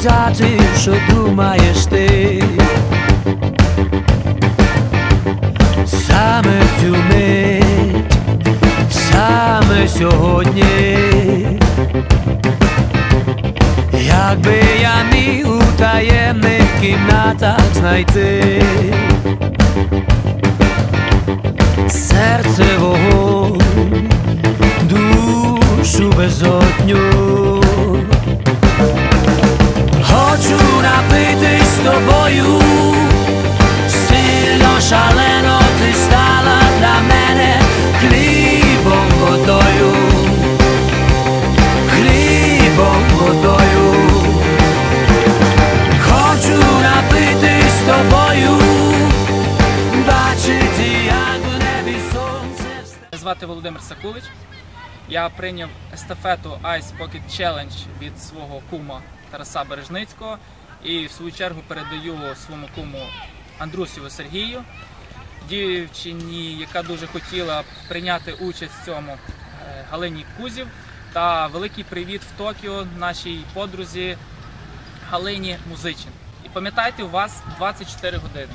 спитати, що думаєш ти. Саме в цю мить, саме сьогодні. Якби я міг у таємних кімнатах знайти серце вогонь, душу безодню. Тобою, сильно шалено ти стала для мене хлібом водою, хлібом водою. Хочу напитись з тобою, бачити, як в небі сонце. Звати Володимир Сакулич. Я прийняв естафету Ice Pocket Challenge від свого кума Тараса Бережницького і в свою чергу передаю своєму куму Андрусіву Сергію, дівчині, яка дуже хотіла прийняти участь в цьому е, Галині Кузів. Та великий привіт в Токіо нашій подрузі Галині Музичин. І пам'ятайте, у вас 24 години.